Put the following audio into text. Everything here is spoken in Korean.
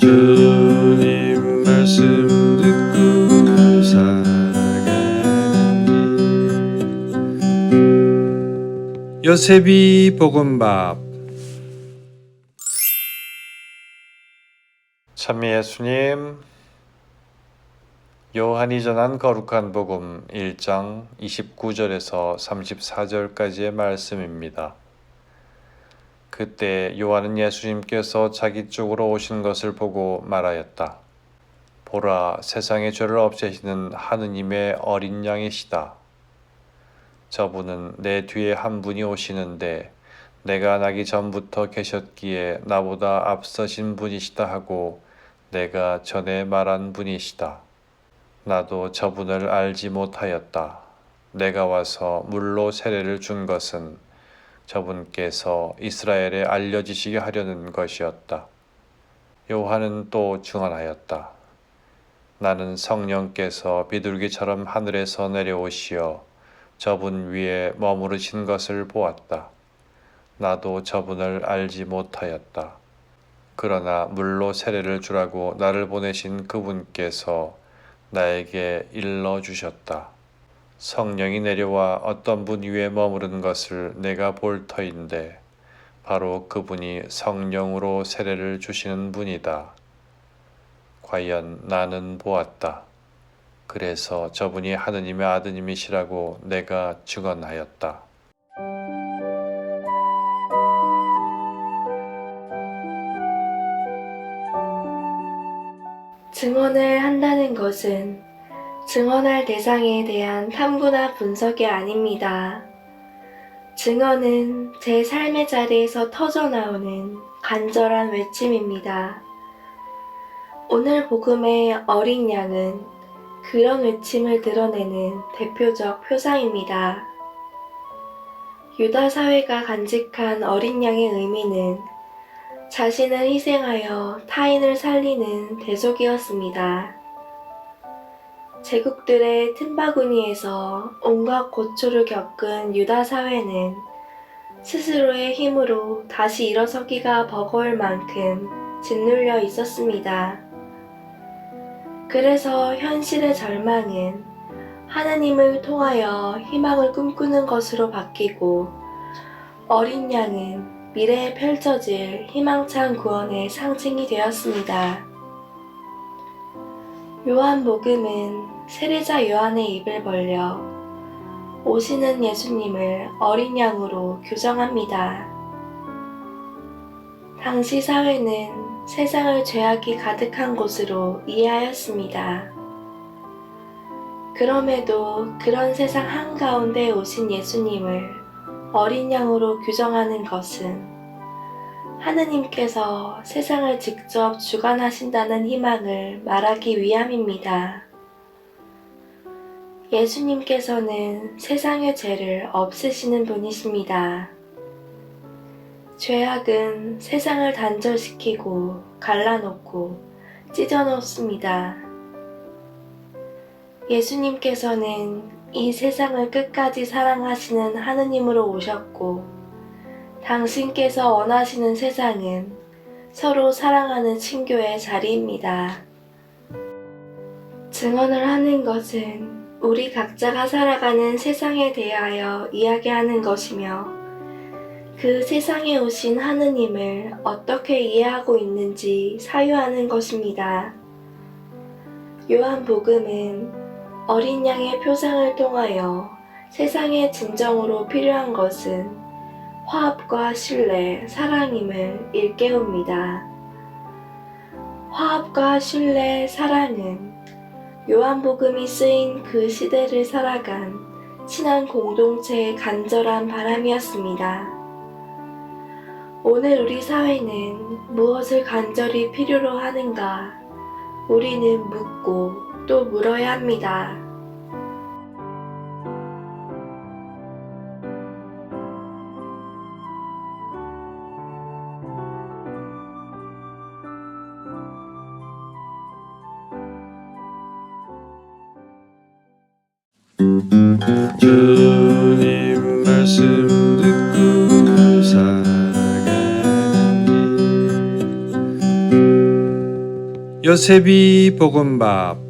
주님 말씀 듣고 살아가는 길 요셉이 볶음밥 참미 예수님 요한이 전한 거룩한 복음 1장 29절에서 34절까지의 말씀입니다. 그때 요한은 예수님께서 자기 쪽으로 오신 것을 보고 말하였다. 보라, 세상의 죄를 없애시는 하느님의 어린 양이시다. 저분은 내 뒤에 한 분이 오시는데 내가 나기 전부터 계셨기에 나보다 앞서신 분이시다 하고 내가 전에 말한 분이시다. 나도 저분을 알지 못하였다. 내가 와서 물로 세례를 준 것은 저분께서 이스라엘에 알려지시게 하려는 것이었다. 요한은 또 증언하였다. 나는 성령께서 비둘기처럼 하늘에서 내려오시어 저분 위에 머무르신 것을 보았다. 나도 저분을 알지 못하였다. 그러나 물로 세례를 주라고 나를 보내신 그분께서 나에게 일러 주셨다. 성령이 내려와 어떤 분 위에 머무른 것을 내가 볼 터인데 바로 그분이 성령으로 세례를 주시는 분이다. 과연 나는 보았다. 그래서 저분이 하느님의 아드님이시라고 내가 증언하였다. 증언을 한다는 것은 증언할 대상에 대한 탐구나 분석이 아닙니다. 증언은 제 삶의 자리에서 터져나오는 간절한 외침입니다. 오늘 복음의 어린 양은 그런 외침을 드러내는 대표적 표상입니다. 유다 사회가 간직한 어린 양의 의미는 자신을 희생하여 타인을 살리는 대속이었습니다. 제국들의 틈바구니에서 온갖 고초를 겪은 유다 사회는 스스로의 힘으로 다시 일어서기가 버거울 만큼 짓눌려 있었습니다. 그래서 현실의 절망은 하나님을 통하여 희망을 꿈꾸는 것으로 바뀌고 어린 양은 미래에 펼쳐질 희망찬 구원의 상징이 되었습니다. 요한복음은 세례자 요한의 입을 벌려 오시는 예수님을 어린 양으로 규정합니다. 당시 사회는 세상을 죄악이 가득한 곳으로 이해하였습니다. 그럼에도 그런 세상 한가운데 오신 예수님을 어린 양으로 규정하는 것은 하느님께서 세상을 직접 주관하신다는 희망을 말하기 위함입니다. 예수님께서는 세상의 죄를 없애시는 분이십니다. 죄악은 세상을 단절시키고 갈라놓고 찢어놓습니다. 예수님께서는 이 세상을 끝까지 사랑하시는 하느님으로 오셨고, 당신께서 원하시는 세상은 서로 사랑하는 친교의 자리입니다. 증언을 하는 것은 우리 각자가 살아가는 세상에 대하여 이야기하는 것이며, 그 세상에 오신 하느님을 어떻게 이해하고 있는지 사유하는 것입니다. 요한복음은 어린 양의 표상을 통하여 세상의 진정으로 필요한 것은 화합과 신뢰, 사랑임을 일깨웁니다. 화합과 신뢰, 사랑은 요한복음이 쓰인 그 시대를 살아간 친한 공동체의 간절한 바람이었습니다. 오늘 우리 사회는 무엇을 간절히 필요로 하는가? 우리는 묻고 또 물어야 합니다. 주님 말씀 듣고 살아가는 요셉이 복음밥